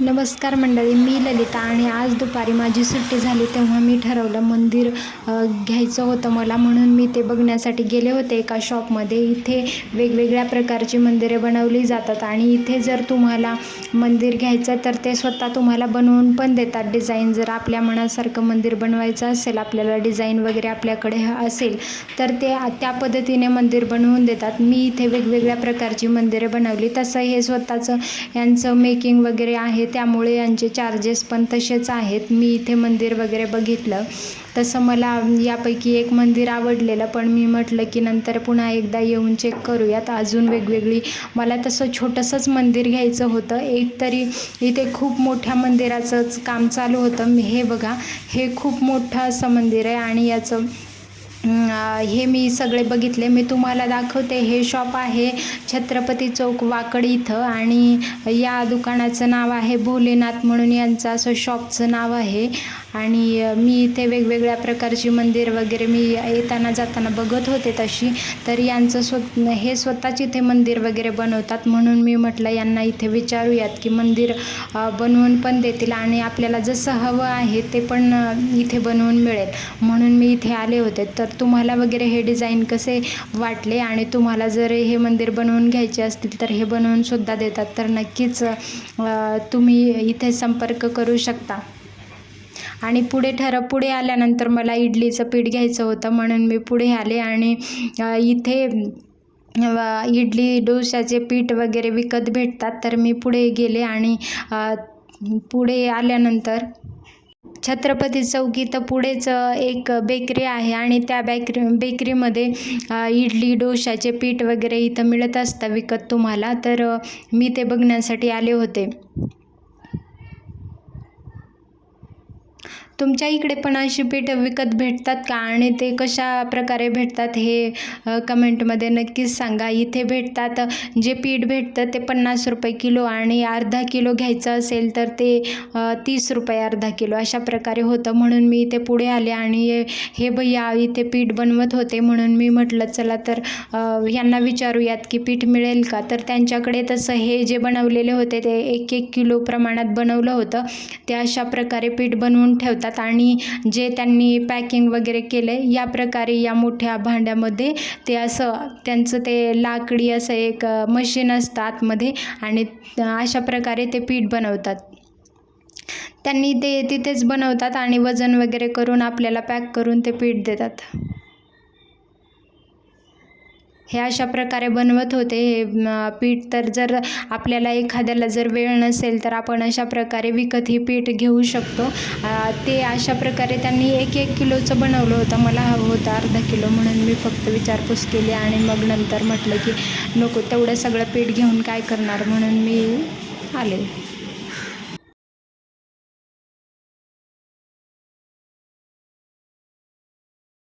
नमस्कार मंडळी मी ललिता आणि आज दुपारी माझी सुट्टी झाली तेव्हा मी ठरवलं मंदिर घ्यायचं होतं मला म्हणून मी ते बघण्यासाठी गेले होते. एका शॉपमध्ये इथे वेगवेगळ्या प्रकारची मंदिरे बनवली जातात आणि इथे जर तुम्हाला मंदिर घ्यायचं तर ते स्वतः तुम्हाला बनवून पण देतात. डिझाईन जर आपल्या मनासारखं मंदिर बनवायचं असेल आपल्याला डिझाईन वगैरे आपल्याकडे असेल तर ते त्या पद्धतीने मंदिर बनवून देतात. मी इथे वेगवेगळ्या प्रकारची मंदिरे बनवली. तसं हे स्वतःचं यांचं मेकिंग वगैरे आहे त्यामुळे यांचे चार्जेस पण तसेच आहेत. मी इथे मंदिर वगैरे बघितलं. तसं मला यापैकी एक मंदिर आवडलेलं पण मी म्हटलं की नंतर पुन्हा एकदा येऊन चेक करूयात. अजून वेगवेगळी मला तसं छोटंसंच मंदिर घ्यायचं होतं. एक तरी इथे खूप मोठ्या मंदिराचंच काम चालू होतं. मी हे बघा हे खूप मोठं असं मंदिर आहे आणि याचं हे मी सगळे बघितले. मी तुम्हाला दाखवते. हे शॉप आहे छत्रपती चौक वाकड इथं आणि या दुकानाचं नाव आहे भोलेनाथ म्हणून यांचं असं शॉपचं नाव आहे. आणि मी इथे वेगवेगळ्या प्रकारची मंदिर वगैरे मी येताना जाताना बघत होते तशी. तर यांचं स्व हे स्वतःच इथे मंदिर वगैरे बनवतात. म्हणून मी म्हटलं यांना इथे विचारूयात की मंदिर बनवून पण देतील आणि आपल्याला जसं हवं आहे ते पण इथे बनवून मिळेल. म्हणून मी इथे आले होते. तर तुम्हाला वगैरे हे डिझाईन कसे वाटले? आणि तुम्हाला जर हे मंदिर बनवून घ्यायचे असतील तर हे बनवूनसुद्धा देतात. तर नक्कीच तुम्ही इथे संपर्क करू शकता. आणि पुढे ठर पुढे आल्यानंतर मला इडलीचं पीठ घ्यायचं होतं म्हणून मी पुढे आले. आणि इथे इडली डोशाचे पीठ वगैरे विकत भेटतात. तर मी पुढे गेले आणि पुढे आल्यानंतर छत्रपती चौक इथं पुढेच एक बेकरी आहे आणि त्या बेकरी बेकरीमध्ये इडली डोशाचे पीठ वगैरे इथं मिळत असतं विकत तुम्हाला. तर मी ते बघण्यासाठी आले होते. तुमच्या इकडे पण अशी पीठ विकत भेटतात का? आणि ते कशा प्रकारे भेटतात हे कमेंटमध्ये नक्कीच सांगा. इथे भेटतात जे पीठ भेटतं ते पन्नास रुपये किलो आणि अर्धा किलो घ्यायचं असेल तर ते तीस रुपये अर्धा किलो अशा प्रकारे होतं. म्हणून मी इथे पुढे आले आणि हे- भैया इथे पीठ बनवत होते. म्हणून मी म्हटलं चला तर यांना विचारूयात की पीठ मिळेल का? तर त्यांच्याकडे तसं हे जे बनवलेले होते ते एक एक किलो प्रमाणात बनवलं होतं. ते अशा प्रकारे पीठ बनवून ठेवतात. आणि जे त्यांनी पॅकिंग वगैरे केलं आहे या प्रकारे या मोठ्या भांड्यामध्ये ते असं त्यांचं ते लाकडी असं एक मशीन असतं आतमध्ये आणि अशा प्रकारे ते पीठ बनवतात. त्यांनी ते तिथेच बनवतात आणि वजन वगैरे करून आपल्याला पॅक करून ते पीठ देतात. हे अशा प्रकारे बनवत होते. हे पीठ तर जर आपल्याला एखाद्याला जर वेळ नसेल तर आपण अशा प्रकारे विकत हे पीठ घेऊ शकतो. ते अशा प्रकारे त्यांनी एक एक किलोचं बनवलं होतं. मला हवं होतं अर्धा किलो म्हणून मी फक्त विचारपूस केली आणि मग नंतर म्हटलं की नको तेवढं सगळं पीठ घेऊन काय करणार म्हणून मी आले.